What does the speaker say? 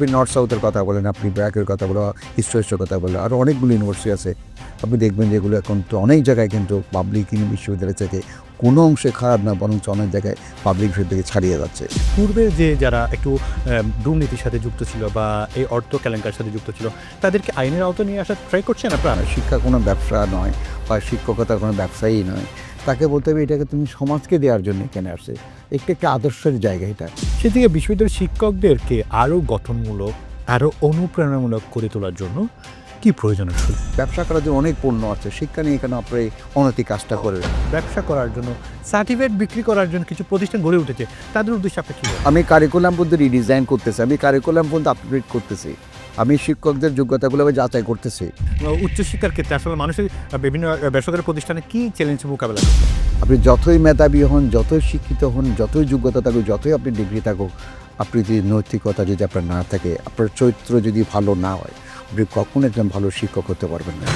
আপনি নর্থ সাউথের কথা বলেন আপনি ব্র্যাকের কথা বলেন ইস্ট কথা বলেন আরও অনেকগুলো ইউনিভার্সিটি আছে। আপনি দেখবেন যেগুলো এখন তো অনেক জায়গায় কিন্তু পাবলিক বিশ্ববিদ্যালয় থেকে কোনো অংশে খারাপ না বরঞ্চ অনেক জায়গায় পাবলিক বিশ্ববিদ্যালয় থেকে ছাড়িয়ে যাচ্ছে। পূর্বে যে যারা একটু দুর্নীতির সাথে যুক্ত ছিল বা এই অর্থ কেলেঙ্কার সাথে যুক্ত ছিল তাদেরকে আইনের আওতায় নিয়ে আসার ট্রাই করছেন আপনারা শিক্ষা কোনো ব্যবসা নয় বা শিক্ষকতার কোনো ব্যবসায়ী নয়। তাকে বলতে হবে এটাকে তুমি সমাজকে দেওয়ার জন্য এখানে আসছে? একটু একটা আদর্শের জায়গা এটা। সেদিকে বিশ্ববিদ্যালয়ের শিক্ষকদেরকে আরও গঠনমূলক আরও অনুপ্রেরণামূলক করে তোলার জন্য কি প্রয়োজন আছে ব্যবসা করার জন্য অনেক পণ্য আছে শিক্ষা নিয়ে এখানে আপনি অনতি কাজটা করবেন ব্যবসা করার জন্য সার্টিফিকেট বিক্রি করার জন্য কিছু প্রতিষ্ঠান গড়ে উঠেছে তাদের উদ্দেশ্যে আপনি কি আমি কারিকুলাম পর্যন্ত রিডিজাইন করতেছি আমি কারিকুলাম পর্যন্ত আপডেট করতেছি। আমি শিক্ষকদের যোগ্যতাগুলো আমি যাচাই করতেছি। উচ্চশিক্ষার ক্ষেত্রে আসলে মানুষের বিভিন্ন বেসরকারি প্রতিষ্ঠানে কী চ্যালেঞ্জ মোকাবেলা আপনি যতই মেধাবী হন যতই শিক্ষিত হন যতই যোগ্যতা থাকুক যতই আপনি ডিগ্রি থাকুক আপনি যদি নৈতিকতা যদি আপনার না থাকে আপনার চরিত্র যদি ভালো না হয় আপনি কখনো একজন ভালো শিক্ষক হতে পারবেন না।